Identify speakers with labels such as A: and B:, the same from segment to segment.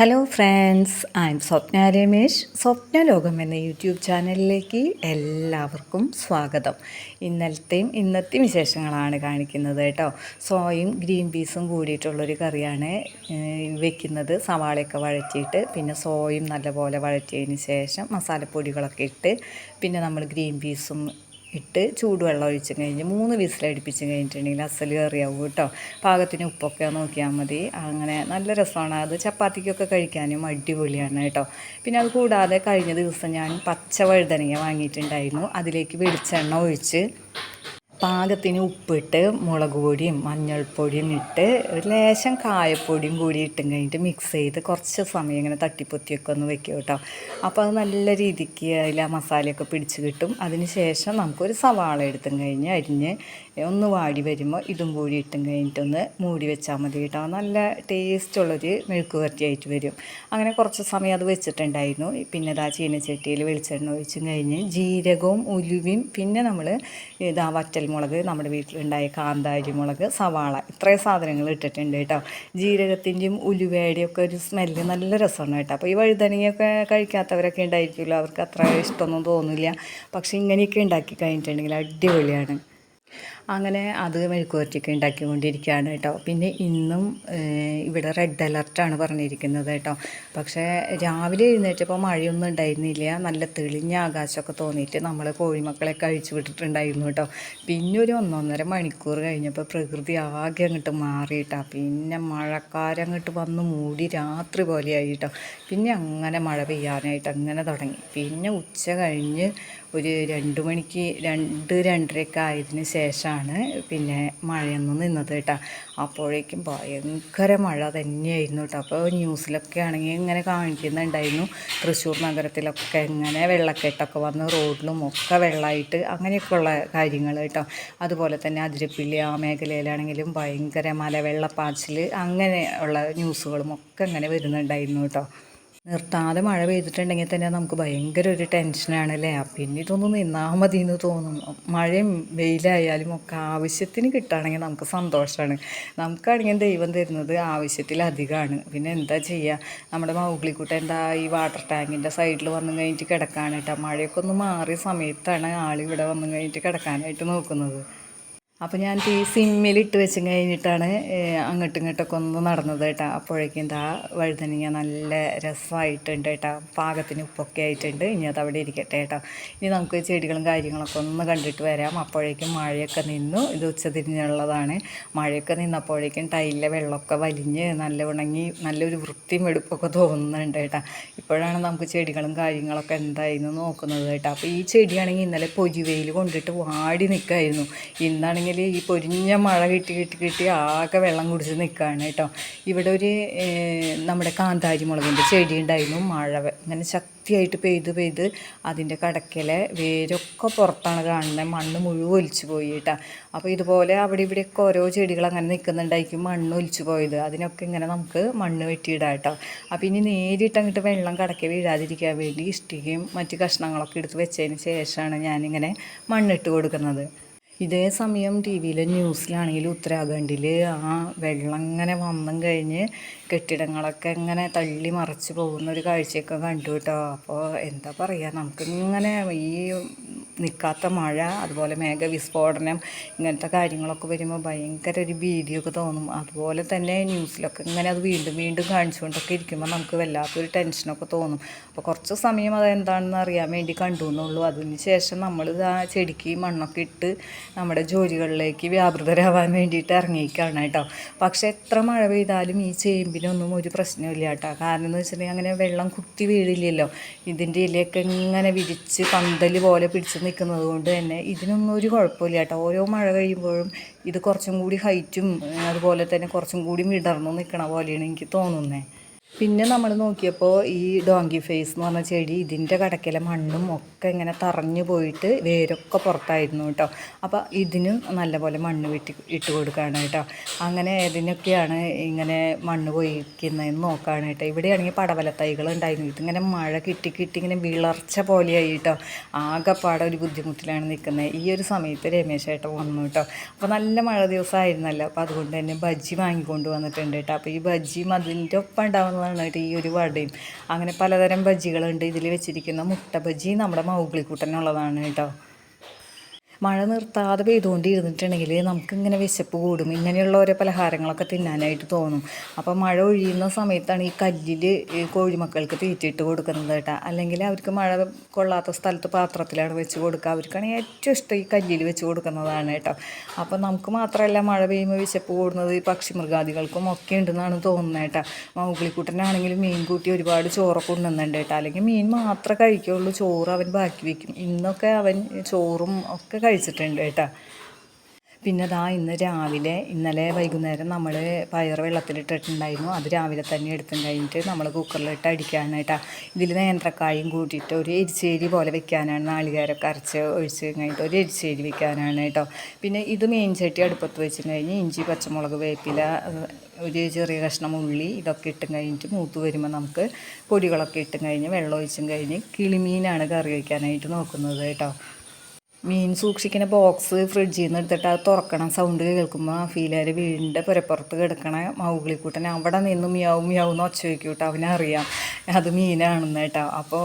A: Hello friends I'm Swapna Ramesh. Swapna ലോകം എന്ന YouTube ചാനലിലേക്ക് എല്ലാവർക്കും സ്വാഗതം. ഇന്നലത്തെയും ഇന്നത്തെയും വിശേഷങ്ങളാണ് കാണിക്കുന്നത് കേട്ടോ. സോയും ഗ്രീൻ പീസും കൂടിയിട്ടുള്ളൊരു കറിയാണ് വെക്കുന്നത്. സവാളയൊക്കെ വഴറ്റിയിട്ട് പിന്നെ സോയും നല്ലപോലെ വഴറ്റിയതിന് ശേഷം മസാലപ്പൊടികളൊക്കെ ഇട്ട് പിന്നെ നമ്മൾ ഗ്രീൻ പീസും ഇട്ട് ചൂടുവെള്ളം ഒഴിച്ചു കഴിഞ്ഞ് മൂന്ന് വിസിലടിപ്പിച്ച് കഴിഞ്ഞിട്ടുണ്ടെങ്കിൽ അസൽ കറിയാവും കേട്ടോ. പാകത്തിന് ഉപ്പൊക്കെ നോക്കിയാൽ മതി. അങ്ങനെ നല്ല രസമാണ്. അത് ചപ്പാത്തിക്കൊക്കെ കഴിക്കാനും അടിപൊളിയാണ് കേട്ടോ. പിന്നെ അത് കൂടാതെ കഴിഞ്ഞ ദിവസം ഞാൻ പച്ച വഴുതനങ്ങ വാങ്ങിയിട്ടുണ്ടായിരുന്നു. അതിലേക്ക് വെളിച്ചെണ്ണ ഒഴിച്ച് പാകത്തിന് ഉപ്പിട്ട് മുളക് പൊടിയും മഞ്ഞൾപ്പൊടിയും ഇട്ട് ഒരു ലേശം കായപ്പൊടിയും കൂടി ഇട്ടും കഴിഞ്ഞിട്ട് മിക്സ് ചെയ്ത് കുറച്ച് സമയം ഇങ്ങനെ തട്ടിപ്പൊത്തിയൊക്കെ ഒന്ന് വെക്കും കേട്ടോ. അപ്പോൾ അത് നല്ല രീതിക്ക് അതിൽ ആ മസാലയൊക്കെ പിടിച്ച് കിട്ടും. അതിന് ശേഷം നമുക്കൊരു സവാള എടുത്തും കഴിഞ്ഞ് അരിഞ്ഞ് ഒന്ന് വാടി വരുമ്പോൾ ഇതും കൂടി ഇട്ടും കഴിഞ്ഞിട്ടൊന്ന് മൂടി വെച്ചാൽ മതി കേട്ടോ. നല്ല ടേസ്റ്റുള്ളൊരു മെഴുക്ക് വരട്ടിയായിട്ട് വരും. അങ്ങനെ കുറച്ച് സമയം അത് വെച്ചിട്ടുണ്ടായിരുന്നു. പിന്നെ ഇതാ ചീനച്ചട്ടിയിൽ വെളിച്ചെണ്ണ ഒഴിച്ചും കഴിഞ്ഞ് ജീരകവും ഉലുവയും പിന്നെ നമ്മൾ ഇതാ വറ്റൽമുളക് നമ്മുടെ വീട്ടിലുണ്ടായ കാന്താരി മുളക് സവാള. ഇത്രയും സാധനങ്ങൾ ഇട്ടിട്ടുണ്ട് കേട്ടോ. ജീരകത്തിന്റെയും ഉലുവയുടെയും ഒക്കെ ഒരു സ്മെല്ല് നല്ല രസമാണ് കേട്ടോ. അപ്പോൾ ഈ വഴുതനങ്ങയൊക്കെ കഴിക്കാത്തവരൊക്കെ ഉണ്ടായിരിക്കുമല്ലോ. അവർക്ക് അത്ര ഇഷ്ടമൊന്നും തോന്നില്ല. പക്ഷേ ഇങ്ങനെയൊക്കെ ഉണ്ടാക്കി കഴിഞ്ഞിട്ടുണ്ടെങ്കിൽ അടിപൊളിയാണ്. അങ്ങനെ അത് മെഴുക്കുവരട്ടിയൊക്കെ ഉണ്ടാക്കിക്കൊണ്ടിരിക്കുകയാണ് കേട്ടോ. പിന്നെ ഇന്നും ഇവിടെ റെഡ് അലർട്ടാണ് പറഞ്ഞിരിക്കുന്നത് കേട്ടോ. പക്ഷേ രാവിലെ എഴുന്നേറ്റപ്പോൾ മഴയൊന്നും ഉണ്ടായിരുന്നില്ല. നല്ല തെളിഞ്ഞ ആകാശമൊക്കെ തോന്നിയിട്ട് നമ്മൾ കോഴിമക്കളെ കഴിച്ചു വിട്ടിട്ടുണ്ടായിരുന്നു കേട്ടോ. പിന്നെ ഒരു ഒന്നൊന്നര മണിക്കൂർ കഴിഞ്ഞപ്പോൾ പ്രകൃതി ആകെ അങ്ങോട്ട് മാറിയിട്ടാ. പിന്നെ മഴക്കാരം അങ്ങോട്ട് വന്ന് മൂടി രാത്രി പോലെയായി കേട്ടോ. പിന്നെ അങ്ങനെ മഴ പെയ്യാനായിട്ട് അങ്ങനെ തുടങ്ങി. പിന്നെ ഉച്ച കഴിഞ്ഞ് ഒരു രണ്ട് മണിക്ക് രണ്ട് രണ്ടരയൊക്കെ ആയതിന് ശേഷമാണ് പിന്നെ മഴയൊന്നും നിന്നത് കേട്ടോ. അപ്പോഴേക്കും ഭയങ്കര മഴ തന്നെയായിരുന്നു കേട്ടോ. അപ്പോൾ ന്യൂസിലൊക്കെ ആണെങ്കിൽ ഇങ്ങനെ കാണിക്കുന്നുണ്ടായിരുന്നു. തൃശ്ശൂർ നഗരത്തിലൊക്കെ ഇങ്ങനെ വെള്ളക്കെട്ടൊക്കെ വന്ന് റോഡിലും ഒക്കെ വെള്ളമായിട്ട് അങ്ങനെയൊക്കെയുള്ള കാര്യങ്ങൾ കേട്ടോ. അതുപോലെ തന്നെ അതിരപ്പിള്ളി ആ മേഖലയിലാണെങ്കിലും ഭയങ്കര മലവെള്ളപ്പാച്ചിൽ അങ്ങനെ ഉള്ള ന്യൂസുകളും ഒക്കെ ഇങ്ങനെ വരുന്നുണ്ടായിരുന്നു കേട്ടോ. നിർത്താതെ മഴ പെയ്തിട്ടുണ്ടെങ്കിൽ തന്നെ നമുക്ക് ഭയങ്കര ഒരു ടെൻഷനാണ് അല്ലേ? പിന്നെ ഇതൊന്ന് നിന്നാൽ മതി എന്ന് തോന്നും. മഴയും വെയിലായാലും ഒക്കെ ആവശ്യത്തിന് കിട്ടുകയാണെങ്കിൽ നമുക്ക് സന്തോഷമാണ്. നമുക്കാണെങ്കിൽ ദൈവം തരുന്നത് ആവശ്യത്തിലധികമാണ് പിന്നെ എന്താ ചെയ്യുക? നമ്മുടെ മൗഗ്ലിക്കുട്ട എന്താ ഈ വാട്ടർ ടാങ്കിന്റെ സൈഡിൽ വന്നു കഴിഞ്ഞിട്ട് കിടക്കാനായിട്ടാണ് മഴയൊക്കെ ഒന്ന് മാറിയ സമയത്താണ് ആളിവിടെ വന്നു കഴിഞ്ഞിട്ട് കിടക്കാനായിട്ട് നോക്കുന്നത്. അപ്പോൾ ഞാൻ ഈ സിമ്മിലിട്ട് വെച്ച് കഴിഞ്ഞിട്ടാണ് അങ്ങോട്ടും ഇങ്ങോട്ടൊക്കെ ഒന്ന് നടന്നത് കേട്ടോ. അപ്പോഴേക്കും എന്താ വഴുതനങ്ങ നല്ല രസമായിട്ടുണ്ട് കേട്ടോ. പാകത്തിന് ഉപ്പൊക്കെ ആയിട്ടുണ്ട്. ഇനി അത് അവിടെ ഇരിക്കട്ടെ കേട്ടോ. ഇനി നമുക്ക് ചെടികളും കാര്യങ്ങളൊക്കെ ഒന്ന് കണ്ടിട്ട് വരാം. അപ്പോഴേക്കും മഴയൊക്കെ നിന്നു. ഇത് ഉച്ചതിരിഞ്ഞുള്ളതാണ്. മഴയൊക്കെ നിന്നപ്പോഴേക്കും ടൈലിലെ വെള്ളമൊക്കെ വലിഞ്ഞ് നല്ല ഉണങ്ങി നല്ലൊരു വൃത്തിയും വെടുപ്പൊക്കെ തോന്നുന്നുണ്ട് കേട്ടോ. ഇപ്പോഴാണ് നമുക്ക് ചെടികളും കാര്യങ്ങളൊക്കെ എന്തായിരുന്നു നോക്കുന്നത് കേട്ടോ. അപ്പോൾ ഈ ചെടിയാണെങ്കിൽ ഇന്നലെ പൊരിവെയിൽ കൊണ്ടിട്ട് വാടി നിൽക്കായിരുന്നു. ഇന്നാണെങ്കിൽ ഈ പൊരിഞ്ഞ മഴ കിട്ടി കിട്ടി കിട്ടി ആകെ വെള്ളം കുടിച്ച് നിൽക്കുകയാണ് കേട്ടോ. ഇവിടെ ഒരു നമ്മുടെ കാന്താരി മുളകിന്റെ ചെടി ഉണ്ടായിരുന്നു മഴ ഇങ്ങനെ ശക്തിയായിട്ട് പെയ്ത് പെയ്ത് അതിന്റെ കടക്കലെ വേരൊക്കെ പുറത്താണ് കാണുന്നത് മണ്ണ് മുഴുവൻ ഒലിച്ചു പോയി കേട്ടോ. അപ്പോൾ ഇതുപോലെ അവിടെ ഇവിടെയൊക്കെ ഓരോ ചെടികൾ അങ്ങനെ നിൽക്കുന്നുണ്ടായിരിക്കും മണ്ണ് ഒലിച്ചു പോയത്. അതിനൊക്കെ ഇങ്ങനെ നമുക്ക് മണ്ണ് വെട്ടിയിടാം കേട്ടോ. അപ്പോൾ ഇനി നേരിട്ട് അങ്ങോട്ട് വെള്ളം കടക്കെ വീഴാതിരിക്കാൻ വേണ്ടി ഇഷ്ടികയും മറ്റ് കഷ്ണങ്ങളൊക്കെ എടുത്ത് വെച്ചതിന് ശേഷമാണ് ഞാനിങ്ങനെ മണ്ണിട്ട് കൊടുക്കുന്നത്. ഇതേ സമയം ടി വിയിലെ ന്യൂസിലാണെങ്കിൽ ഉത്തരാഖണ്ഡിൽ ആ വെള്ളം ഇങ്ങനെ വന്നും കഴിഞ്ഞ് കെട്ടിടങ്ങളൊക്കെ ഇങ്ങനെ തള്ളി മറിച്ച് പോകുന്ന ഒരു കാഴ്ചയൊക്കെ കണ്ടു കേട്ടോ. അപ്പോൾ എന്താ പറയുക നമുക്കിങ്ങനെ ഈ നിൽക്കാത്ത മഴ അതുപോലെ മേഘവിസ്ഫോടനം ഇങ്ങനത്തെ കാര്യങ്ങളൊക്കെ വരുമ്പോൾ ഭയങ്കര ഒരു ഭീതിയൊക്കെ തോന്നും. അതുപോലെ തന്നെ ന്യൂസിലൊക്കെ ഇങ്ങനെ അത് വീണ്ടും വീണ്ടും കാണിച്ചുകൊണ്ടൊക്കെ ഇരിക്കുമ്പോൾ നമുക്ക് വല്ലാത്തൊരു ടെൻഷനൊക്കെ തോന്നും. അപ്പോൾ കുറച്ച് സമയം അതെന്താണെന്ന് അറിയാൻ വേണ്ടി കണ്ടു എന്നുള്ളൂ. അതിന് ശേഷം നമ്മൾ ആ ചെടിക്ക് മണ്ണൊക്കെ ഇട്ട് നമ്മുടെ ജോലികളിലേക്ക് വ്യാപൃതരാവാൻ വേണ്ടിയിട്ട് ഇറങ്ങിയിരിക്കുകയാണ് കേട്ടോ. പക്ഷേ എത്ര മഴ പെയ്താലും ഈ ചേമ്പിനൊന്നും ഒരു പ്രശ്നമില്ല കേട്ടോ. കാരണം എന്ന് വെച്ചിട്ടുണ്ടെങ്കിൽ അങ്ങനെ വെള്ളം കുത്തി വീഴില്ലല്ലോ. ഇതിന്റെ ഇലയൊക്കെ ഇങ്ങനെ വിരിച്ച് പന്തൽ പോലെ പിടിച്ച് നിൽക്കുന്നത് കൊണ്ട് തന്നെ ഇതിനൊന്നും ഒരു കുഴപ്പമില്ല കേട്ടോ. ഓരോ മഴ കഴിയുമ്പോഴും ഇത് കുറച്ചും കൂടി ഹൈറ്റും അതുപോലെ തന്നെ കുറച്ചും കൂടി വിടർന്നു നിൽക്കണ പോലെയാണ് എനിക്ക് തോന്നുന്നത് പിന്നെ നമ്മൾ നോക്കിയപ്പോൾ ഈ ഡോങ്കി ഫേസ് എന്ന് പറഞ്ഞ ചെടി ഇതിന്റെ കടക്കിലെ മണ്ണും ഒക്കെ ഇങ്ങനെ തറഞ്ഞു പോയിട്ട് വേരൊക്കെ പുറത്തായിരുന്നു കേട്ടോ. അപ്പോൾ ഇതിനും നല്ലപോലെ മണ്ണ് വെട്ടി ഇട്ട് കൊടുക്കുകയാണ് കേട്ടോ. അങ്ങനെ ഏതിനൊക്കെയാണ് ഇങ്ങനെ മണ്ണ് പൊയ്ക്കുന്നതെന്ന് നോക്കുകയാണ് കേട്ടോ. ഇവിടെയാണെങ്കിൽ പടവല തൈകൾ ഉണ്ടായിരുന്നു. ഇതിങ്ങനെ മഴ കിട്ടി കിട്ടി ഇങ്ങനെ വിളർച്ച പോലെയായി കേട്ടോ. ആകെപ്പാടെ ഒരു ബുദ്ധിമുട്ടിലാണ് നിൽക്കുന്നത്. ഈ ഒരു സമയത്ത് രമേശ് ഏട്ടൻ വന്നു കേട്ടോ. അപ്പോൾ നല്ല മഴ ദിവസമായിരുന്നല്ലോ. അപ്പോൾ അതുകൊണ്ട് തന്നെ ബജ്ജി വാങ്ങിക്കൊണ്ട് വന്നിട്ടുണ്ട് കേട്ടോ. അപ്പോൾ ഈ ബജ്ജിയും അതിന്റെ ഒപ്പം ഉണ്ടാവുന്നതാണ് കേട്ടോ ഈ ഒരു വടയും. അങ്ങനെ പലതരം ബജ്ജികളുണ്ട്. ഇതിൽ വെച്ചിരിക്കുന്ന മുട്ട ബജ്ജി നമ്മുടെ മൗഗ്ലിക്കൂട്ടനുള്ളതാണ് കേട്ടോ. മഴ നിർത്താതെ പെയ്തുകൊണ്ടിരുന്നിട്ടുണ്ടെങ്കിൽ നമുക്കിങ്ങനെ വിശപ്പ് കൂടും. ഇങ്ങനെയുള്ള ഓരോ പലഹാരങ്ങളൊക്കെ തിന്നാനായിട്ട് തോന്നും. അപ്പോൾ മഴ ഒഴിയുന്ന സമയത്താണ് ഈ കല്ലിൽ കോഴിമക്കൾക്ക് തീറ്റിട്ട് കൊടുക്കുന്നത് കേട്ടോ. അല്ലെങ്കിൽ അവർക്ക് മഴ കൊള്ളാത്ത സ്ഥലത്ത് പാത്രത്തിലാണ് വെച്ച് കൊടുക്കുക. അവർക്കാണെങ്കിൽ ഏറ്റവും ഇഷ്ടം ഈ കല്ലിൽ വെച്ച് കൊടുക്കുന്നതാണ് കേട്ടോ. അപ്പോൾ നമുക്ക് മാത്രമല്ല മഴ പെയ്യുമ്പോൾ വിശപ്പ് കൂടുന്നത് ഈ പക്ഷി മൃഗാദികൾക്കും ഒക്കെ ഉണ്ടെന്നാണ് തോന്നുന്നത് കേട്ടോ. മൗഗ്ലിക്കുട്ടനാണെങ്കിലും മീൻ കൂട്ടി ഒരുപാട് ചോറൊക്കെ ഉണ്ടെന്നുണ്ട് കേട്ടോ. അല്ലെങ്കിൽ മീൻ മാത്രമേ കഴിക്കുള്ളൂ. ചോറ് അവൻ ബാക്കി വയ്ക്കും ഇന്നൊക്കെ അവൻ ചോറും ഒക്കെ കഴിച്ചിട്ടുണ്ട് കേട്ടോ. പിന്നെ ദാ ഇന്ന് രാവിലെ ഇന്നലെ വൈകുന്നേരം നമ്മൾ പയർ വെള്ളത്തിലിട്ടിട്ടുണ്ടായിരുന്നു. അത് രാവിലെ തന്നെ എടുത്തും കഴിഞ്ഞിട്ട് നമ്മൾ കുക്കറിലിട്ട് അടിക്കാനായിട്ടാ ഇതിൽ നേന്ത്രക്കായും കൂട്ടിയിട്ട് ഒരു എരിശ്ശേരി പോലെ വെക്കാനാണ് നാളികേരൊക്കെ അരച്ച് ഒഴിച്ച് കഴിഞ്ഞിട്ട് ഒരു എരിശ്ശേരി വെക്കാനാണ് കേട്ടോ. പിന്നെ ഇത് മെയിൻ ചട്ടി അടുപ്പത്ത് വെച്ച് കഴിഞ്ഞ് ഇഞ്ചി പച്ചമുളക് വേപ്പില ഒരു ചെറിയ കഷ്ണം ഉള്ളി ഇതൊക്കെ ഇട്ടും കഴിഞ്ഞിട്ട് മൂത്ത് വരുമ്പോൾ നമുക്ക് പൊടികളൊക്കെ ഇട്ടും കഴിഞ്ഞ് വെള്ളം ഒഴിച്ചും കഴിഞ്ഞ് കിളിമീനാണ് കറി വയ്ക്കാനായിട്ട് നോക്കുന്നത് കേട്ടോ. മീൻ സൂക്ഷിക്കുന്ന ബോക്സ് ഫ്രിഡ്ജിൽ നിന്ന് എടുത്തിട്ട് അത് തുറക്കണം. സൗണ്ട് കേൾക്കുമ്പോൾ ആ ഫീലാർ വീടിന്റെ പുരപ്പുറത്ത് കിടക്കണ മൗഗ്ലിക്കൂട്ടൻ അവിടെ നിന്ന് മിയാവും മിയാവും എന്ന് ഒച്ച വയ്ക്കും കേട്ടോ അവനറിയാം. അത് മീനാണെന്ന് കേട്ടോ. അപ്പോൾ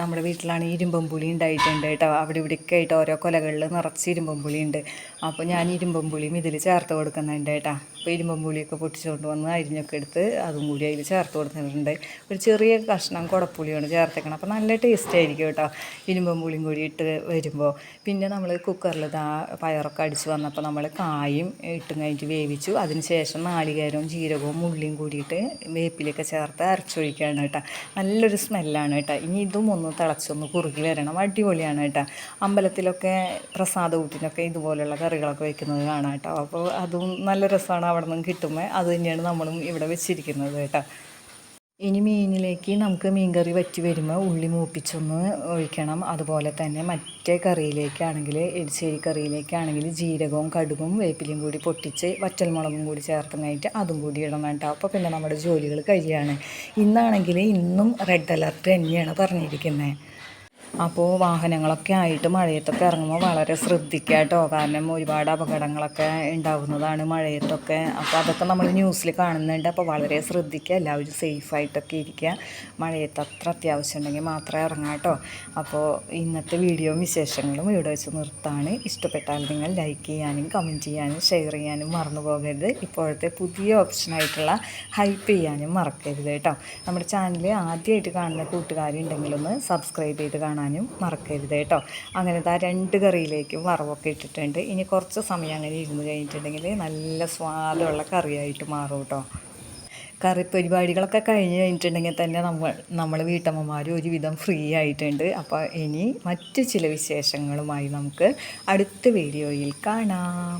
A: നമ്മുടെ വീട്ടിലാണ് ഇരുമ്പമ്പുളി ഉണ്ടായിട്ടുണ്ട് കേട്ടോ. അവിടെ ഇവിടെയൊക്കെ ആയിട്ട് ഓരോ കൊലകളിൽ നിറച്ച് ഇരുമ്പമ്പുളി ഉണ്ട് അപ്പോൾ ഞാൻ ഇരുമ്പം പുളിയും ഇതിൽ ചേർത്ത് കൊടുക്കുന്നുണ്ട് കേട്ടോ. അപ്പോൾ ഇരുമ്പമ്പുളിയൊക്കെ പൊട്ടിച്ചുകൊണ്ട് വന്ന് അരിഞ്ഞൊക്കെ എടുത്ത് അതും കൂടി അതിൽ ചേർത്ത് കൊടുത്തിട്ടുണ്ട് ഒരു ചെറിയ കഷ്ണം കുടപ്പുളിയാണ് ചേർത്തേക്കണം. അപ്പോൾ നല്ല ടേസ്റ്റ് ആയിരിക്കും കേട്ടോ. ഇരുമ്പം പുളിയും കൂടി ഇട്ട് വരുമ്പോൾ പിന്നെ നമ്മൾ കുക്കറിൽ ഇതാ പയറൊക്കെ അടിച്ച് വന്നപ്പോൾ നമ്മൾ കായും ഇട്ടും കഴിഞ്ഞിട്ട് വേവിച്ചു. അതിന് ശേഷം നാളികേരവും ജീരകവും ഉള്ളിയും കൂടിയിട്ട് വേപ്പിലൊക്കെ ചേർത്ത് അരച്ചൊഴിക്കുകയാണ് കേട്ടോ. നല്ലൊരു സ്മെല്ലാണ് കേട്ടോ. ഇനി ഇതും ഒന്ന് തിളച്ചൊന്ന് കുറുകി വരണം. അടിപൊളിയാണ് കേട്ടോ. അമ്പലത്തിലൊക്കെ പ്രസാദ ഊട്ടിനൊക്കെ ഇതുപോലുള്ള കറികളൊക്കെ വെക്കുന്നത് കാണാം കേട്ടോ. അപ്പോൾ അതും നല്ല രസമാണ് അവിടെ നിന്ന് കിട്ടുമ്പോൾ. അത് തന്നെയാണ് നമ്മളും ഇവിടെ വെച്ചിരിക്കുന്നത് കേട്ടോ. ഇനി മീനിലേക്ക് നമുക്ക് മീൻകറി വറ്റി വരുമ്പോൾ ഉള്ളി മൂപ്പിച്ചൊന്ന് ഒഴിക്കണം. അതുപോലെ തന്നെ മറ്റേ കറിയിലേക്കാണെങ്കിൽ എരിശ്ശേരി കറിയിലേക്കാണെങ്കിൽ ജീരകവും കടുകും വേപ്പിലയും കൂടി പൊട്ടിച്ച് വറ്റൽമുളകും കൂടി ചേർക്കുന്നതായിട്ട് അതും കൂടി ഇടണം കേട്ടോ. അപ്പോൾ പിന്നെ നമ്മുടെ ജോലികൾ കഴിയാണ് ഇന്നാണെങ്കിൽ ഇന്നും റെഡ് അലർട്ട് തന്നെയാണ് പറഞ്ഞിരിക്കുന്നത്. അപ്പോൾ വാഹനങ്ങളൊക്കെ ആയിട്ട് മഴയത്തൊക്കെ ഇറങ്ങുമ്പോൾ വളരെ ശ്രദ്ധിക്കുക കേട്ടോ കാരണം ഒരുപാട് അപകടങ്ങളൊക്കെ ഉണ്ടാവുന്നതാണ് മഴയത്തൊക്കെ. അപ്പോൾ അതൊക്കെ നമ്മൾ ന്യൂസിൽ കാണുന്നുണ്ട്. അപ്പോൾ വളരെ ശ്രദ്ധിക്കുക. എല്ലാവരും സേഫായിട്ടൊക്കെ ഇരിക്കുക. മഴയത്ത് അത്ര അത്യാവശ്യം ഉണ്ടെങ്കിൽ മാത്രമേ ഇറങ്ങാം കേട്ടോ. അപ്പോൾ ഇന്നത്തെ വീഡിയോയും വിശേഷങ്ങളും ഇവിടെ വെച്ച് നിർത്താണ്. ഇഷ്ടപ്പെട്ടാൽ നിങ്ങൾ ലൈക്ക് ചെയ്യാനും കമന്റ് ചെയ്യാനും ഷെയർ ചെയ്യാനും മറന്നു പോകരുത്. ഇപ്പോഴത്തെ പുതിയ ഓപ്ഷനായിട്ടുള്ള ഹൈപ്പ് ചെയ്യാനും മറക്കരുത് കേട്ടോ. നമ്മുടെ ചാനൽ ആദ്യമായിട്ട് കാണുന്ന കൂട്ടുകാരുണ്ടെങ്കിലൊന്ന് സബ്സ്ക്രൈബ് ചെയ്ത് കാണാനും മറക്കരുത് കേട്ടോ. അങ്ങനത്തെ ആ രണ്ട് കറിയിലേക്കും വറവൊക്കെ ഇട്ടിട്ടുണ്ട്. ഇനി കുറച്ച് സമയം അങ്ങനെ ഇരുന്ന് കഴിഞ്ഞിട്ടുണ്ടെങ്കിൽ നല്ല സ്വാദമുള്ള കറിയായിട്ട് മാറും കേട്ടോ. കറി പരിപാടികളൊക്കെ കഴിഞ്ഞ് കഴിഞ്ഞിട്ടുണ്ടെങ്കിൽ തന്നെ നമ്മൾ നമ്മൾ വീട്ടമ്മമാർ ഒരുവിധം ഫ്രീ ആയിട്ടുണ്ട്. അപ്പോൾ ഇനി മറ്റ് ചില വിശേഷങ്ങളുമായി നമുക്ക് അടുത്ത വീഡിയോയിൽ കാണാം.